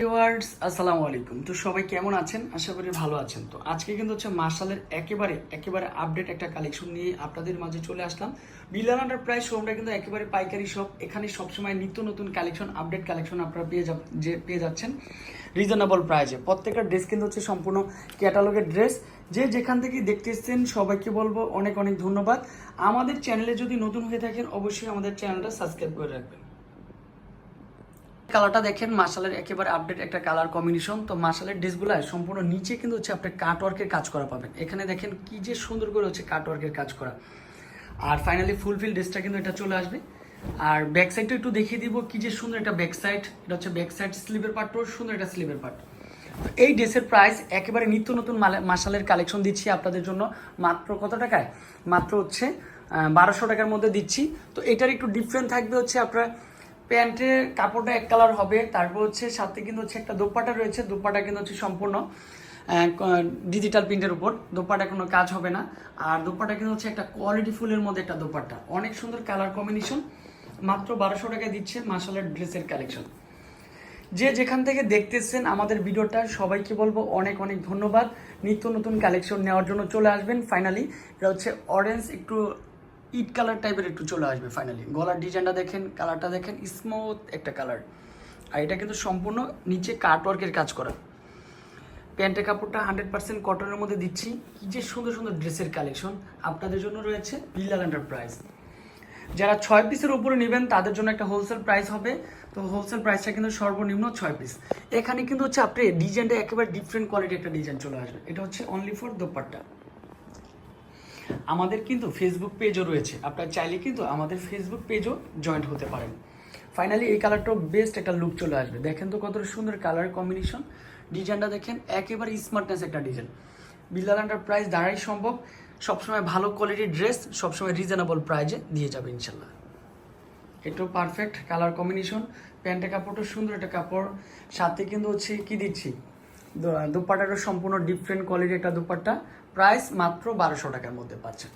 Viewers, আসসালামু আলাইকুম। তো সবাই কেমন আছেন? আশা করি ভালো আছেন। তো আজকে কিন্তু হচ্ছে মার্শালের একেবারে একেবারে আপডেট একটা কালেকশন নিয়ে আপনাদের মাঝে চলে আসলাম। বিলাল প্রায় শোরুমটা কিন্তু একেবারে পাইকারি শপ এখানে সবসময় নিত্য নতুন কালেকশন আপডেট কালেকশন আপনারা পেয়ে যাব যে পেয়ে যাচ্ছেন। রিজনেবল প্রাইজে প্রত্যেকটা ড্রেস কিন্তু হচ্ছে সম্পূর্ণ ক্যাটালগের ড্রেস যে যেখান থেকে দেখতে এসছেন, সবাইকে বলব অনেক অনেক ধন্যবাদ। আমাদের চ্যানেলে যদি নতুন হয়ে থাকেন, অবশ্যই আমাদের চ্যানেলটা সাবস্ক্রাইব করে রাখবেন। কালারটা দেখেন, মার্শালের একেবারে আপডেট একটা কালার কম্বিনেশন তো মার্শালের ড্রেসগুলো সম্পূর্ণ নিচে কিন্তু হচ্ছে আপনি কাটওয়ার্কের কাজ করা পাবেন। এখানে দেখেন কি যে সুন্দর করে হচ্ছে কাটওয়ার্কের কাজ করা। আর ফাইনালি ফুলফিল ড্রেসটা কিন্তু এটা চলে আসবে। আর ব্যাক সাইডটা একটু দেখিয়ে দিব, কি যে সুন্দর একটা ব্যাক সাইড এটা হচ্ছে ব্যাক সাইড স্লিভের পার্টও সুন্দর একটা স্লিভের পার্ট তো এই ড্রেসের প্রাইস একেবারে নিত্য নতুন মার্শালের কালেকশন দিচ্ছি আপনাদের জন্য। মাত্র কত টাকায়? মাত্র হচ্ছে বারোশো টাকার মধ্যে দিচ্ছি। তো এটার একটু ডিফারেন্ট থাকবে হচ্ছে আপনার প্যান্টের কাপড়টা এক কালার হবে। তারপর হচ্ছে সাথে কিন্তু হচ্ছে একটা দোপাটা রয়েছে। দোপাটা কিন্তু হচ্ছে সম্পূর্ণ ডিজিটাল প্রিন্টের উপর। দোপাটা কোনো কাজ হবে না। আর দোপাটা কিন্তু হচ্ছে একটা কোয়ালিটি ফুলের মধ্যে একটা দোপাট্টা অনেক সুন্দর কালার কম্বিনেশন মাত্র বারোশো টাকায় দিচ্ছে মার্শালের ড্রেসের কালেকশন যে যেখান থেকে দেখতেছেন আমাদের ভিডিওটা, সবাইকে বলব অনেক অনেক ধন্যবাদ। নিত্য নতুন কালেকশন নেওয়ার জন্য চলে আসবেন ফাইনালি এটা হচ্ছে অরেঞ্জ একটু ইট কালার টাইপের একটু চলে আসবে ফাইনালি গলার ডিজাইনটা দেখেন কালারটা দেখেন স্মুথ একটা কালার আর এটা কিন্তু সম্পূর্ণ নিচে কাটওয়ার্কের কাজ করা। প্যান্টের কাপড়টা হান্ড্রেড পার্সেন্ট কটনের মধ্যে দিচ্ছি। কি যে সুন্দর সুন্দর ড্রেসের কালেকশন আপনাদের জন্য রয়েছে বিল্লাল এন্টারপ্রাইজ যারা ছয় পিসের উপরে নেবেন, তাদের জন্য একটা হোলসেল প্রাইস হবে। তো হোলসেল প্রাইসটা কিন্তু সর্বনিম্ন ছয় পিস এখানে কিন্তু হচ্ছে আপনি ডিজাইনটা একেবারে ডিফারেন্ট কোয়ালিটি একটা ডিজাইন চলে আসবে। এটা হচ্ছে অনলি ফর দোপাট্টা। আমাদের কিন্তু ফেসবুক পেজও রয়েছে। আপনারা চাইলে কিন্তু আমাদের ফেসবুক পেজও জয়েন্ট হতে পারেন। ফাইনালি এই কালারটাও বেস্ট একটা লুক চলে আসবে। দেখেন তো কত সুন্দর কালার কম্বিনেশন ডিজাইনটা দেখেন, একেবারে স্মার্টনেস একটা ডিজাইন বিল্লাল প্রাইস দাঁড়াই সম্ভব। সবসময় ভালো কোয়ালিটির ড্রেস সবসময় রিজনেবল প্রাইজে দিয়ে যাবে ইনশাল্লাহ। এটাও পারফেক্ট কালার কম্বিনেশন প্যান্টের কাপড়টা সুন্দর একটা কাপড়। সাথে কিন্তু হচ্ছে কি দিচ্ছি? দো- দুপাট্টারও সম্পূর্ণ ডিফারেন্ট কোয়ালিটি একটা দুপাট্টা। প্রাইস মাত্র বারোশো টাকার মধ্যে পাচ্ছেন।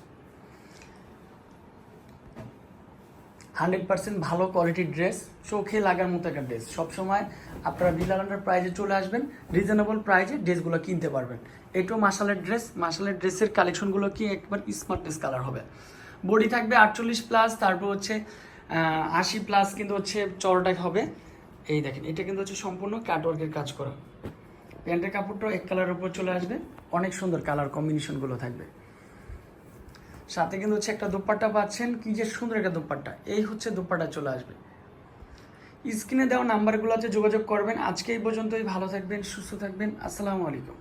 হান্ড্রেড পার্সেন্ট ভালো কোয়ালিটির ড্রেস চোখে লাগার মতো একটা ড্রেস সবসময় আপনারা বিলালান্ডার প্রাইজে চলে আসবেন রিজনেবল প্রাইজে ড্রেসগুলো কিনতে পারবেন। এটাও মাসালের ড্রেস মাসালের ড্রেসের কালেকশনগুলো কি একবার স্মার্টনেস কালার হবে। বডি থাকবে আটচল্লিশ প্লাস তারপর হচ্ছে আশি প্লাস কিন্তু হচ্ছে চড়টাই হবে। এই দেখেন, এটা কিন্তু হচ্ছে সম্পূর্ণ কাটওয়ার্কের কাজ করা। প্যান্টের কাপড়টাও এক কালারের উপর চলে আসবে। অনেক সুন্দর কালার কম্বিনেশনগুলো থাকবে। সাথে কিন্তু হচ্ছে একটা দোপাট্টা পাচ্ছেন। কি যে সুন্দর একটা দোপাট্টা। এই হচ্ছে দোপাট্টা চলে আসবে। স্ক্রিনে দেওয়া নাম্বারগুলোতে যোগাযোগ করবেন। আজকে এই পর্যন্তই। ভালো থাকবেন, সুস্থ থাকবেন। আসসালামু আলাইকুম।